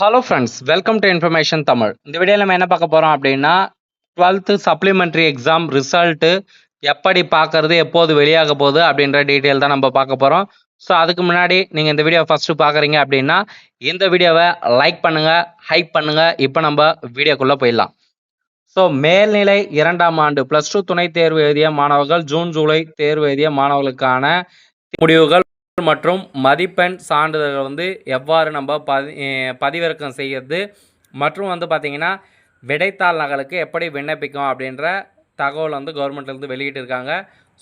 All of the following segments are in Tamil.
Hello friends welcome to information Tamil இந்த வீடியோவில் நம்ம என்ன பார்க்க போகிறோம் அப்படின்னா டுவெல்த்து சப்ளிமெண்ட்ரி எக்ஸாம் ரிசல்ட்டு எப்படி பார்க்கறது எப்போது வெளியாக போகுது அப்படின்ற டீட்டெயில் தான் நம்ம பார்க்க போகிறோம் ஸோ அதுக்கு முன்னாடி நீங்கள் இந்த வீடியோ ஃபஸ்ட்டு பார்க்குறீங்க அப்படின்னா இந்த வீடியோவை லைக் பண்ணுங்கள் ஹைப் பண்ணுங்கள் இப்போ நம்ம வீடியோக்குள்ளே போயிடலாம். ஸோ மேல்நிலை இரண்டாம் ஆண்டு ப்ளஸ் டூ துணைத் தேர்வு எழுதிய மாணவர்கள் ஜூன் ஜூலை தேர்வு எழுதிய மாணவர்களுக்கான முடிவுகள் மற்றும் மதிப்பெண் சான்றிதழ்கள் வந்து எவ்வாறு நம்ம பதி பதிவிறக்கம் செய்கிறது மற்றும் வந்து பார்த்திங்கன்னா விடைத்தாள் நகலுக்கு எப்படி விண்ணப்பிக்கும் அப்படின்ற தகவல் வந்து கவர்மெண்ட்லேருந்து வெளியிட்டிருக்காங்க.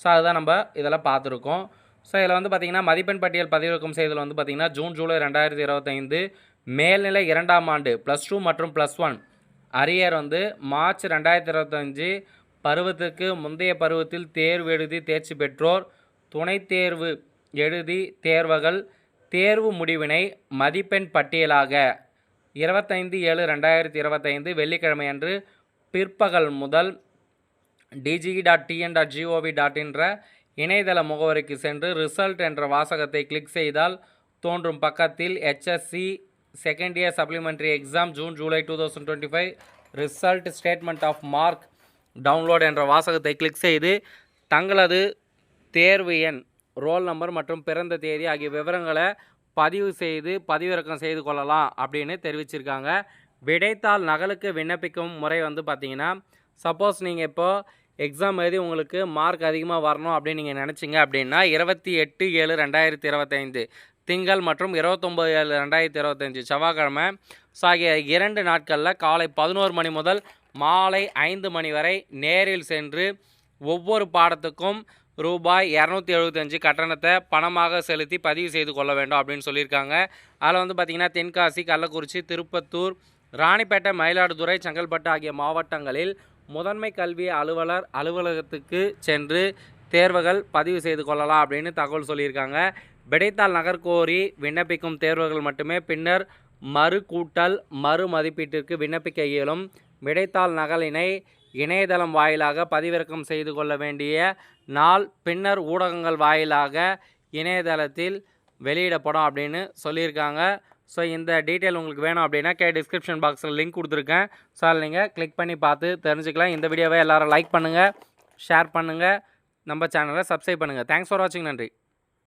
ஸோ அதுதான் நம்ம இதெல்லாம் பார்த்துருக்கோம். ஸோ இதில் வந்து பார்த்திங்கன்னா மதிப்பெண் பட்டியல் பதிவிறக்கம் செய்தல் வந்து பார்த்திங்கன்னா ஜூன் ஜூலை ரெண்டாயிரத்தி இருபத்தைந்து மேல்நிலை இரண்டாம் ஆண்டு ப்ளஸ் டூ மற்றும் ப்ளஸ் ஒன் அரியர் வந்து மார்ச் ரெண்டாயிரத்தி இருபத்தஞ்சு பருவத்துக்கு முந்தைய பருவத்தில் தேர்வு எழுதி தேர்ச்சி பெற்றோர் துணைத் தேர்வு எழுதி தேர்வுகள். தேர்வு முடிவினை மதிப்பெண் பட்டியலாக. இருபத்தைந்து ஏழு ரெண்டாயிரத்தி இருபத்தைந்து வெள்ளிக்கிழமை அன்று பிற்பகல் முதல் DGE dot TN dot GOV dot என்ற இணையதள முகவரிக்கு சென்று ரிசல்ட் என்ற வாசகத்தை கிளிக் செய்தால் தோன்றும் பக்கத்தில் HSC second year supplementary exam June July two thousand twenty five result statement of mark download என்ற வாசகத்தை கிளிக் செய்து தங்களது தேர்வு எண் ரோல் நம்பர் மற்றும் பிறந்த தேதி ஆகிய விவரங்களை பதிவு செய்து பதிவிறக்கம் செய்து கொள்ளலாம் அப்படின்னு தெரிவிச்சிருக்காங்க. விடைத்தாள் நகலுக்கு விண்ணப்பிக்கும் முறை வந்து பார்த்தீங்கன்னா சப்போஸ் நீங்கள் இப்போது எக்ஸாம் எழுதி உங்களுக்கு மார்க் அதிகமாக வரணும் அப்படின்னு நீங்கள் நினச்சிங்க அப்படின்னா இருபத்தி எட்டு ஏழு ரெண்டாயிரத்தி இருபத்தைந்து திங்கள் மற்றும் இருபத்தொம்போது ஏழு ரெண்டாயிரத்தி இருபத்தஞ்சி செவ்வாய்க்கிழமை ஸோ ஆகிய இரண்டு நாட்களில் காலை பதினோரு மணி முதல் மாலை ஐந்து மணி வரை நேரில் சென்று ஒவ்வொரு பாடத்துக்கும் ரூபாய் இரநூத்தி எழுபத்தஞ்சு கட்டணத்தை பணமாக செலுத்தி பதிவு செய்து கொள்ள வேண்டும் அப்படின்னு சொல்லியிருக்காங்க. அதில் வந்து பார்த்திங்கன்னா தென்காசி கள்ளக்குறிச்சி திருப்பத்தூர் ராணிப்பேட்டை மயிலாடுதுறை செங்கல்பட்டு ஆகிய மாவட்டங்களில் முதன்மை கல்வி அலுவலர் அலுவலகத்துக்கு சென்று தேர்வுகள் பதிவு செய்து கொள்ளலாம் அப்படின்னு தகவல் சொல்லியிருக்காங்க. விடைத்தாள் நகர் கோரி விண்ணப்பிக்கும் தேர்வுகள் மட்டுமே. பின்னர் மறு கூட்டல் மறு மதிப்பீட்டிற்கு விண்ணப்பிக்க இயலும். விடைத்தாள் நகலினை இணையதளம் வாயிலாக பதிவிறக்கம் செய்து கொள்ள வேண்டிய நாள் பின்னர் ஊடகங்கள் வாயிலாக இணையதளத்தில் வெளியிடப்படும் அப்படின்னு சொல்லியிருக்காங்க. ஸோ இந்த டீட்டெயில் உங்களுக்கு வேணும் அப்படின்னா கே டிஸ்கிரிப்ஷன் பாக்ஸில் லிங்க் கொடுத்துருக்கேன். ஸோ அதில் நீங்கள் கிளிக் பண்ணி பார்த்து தெரிஞ்சுக்கலாம். இந்த வீடியோவை எல்லோரும் லைக் பண்ணுங்கள் ஷேர் பண்ணுங்கள் நம்ம சேனலை சப்ஸ்கிரைப் பண்ணுங்கள் தேங்க்ஸ் ஃபார் வாட்சிங் நன்றி.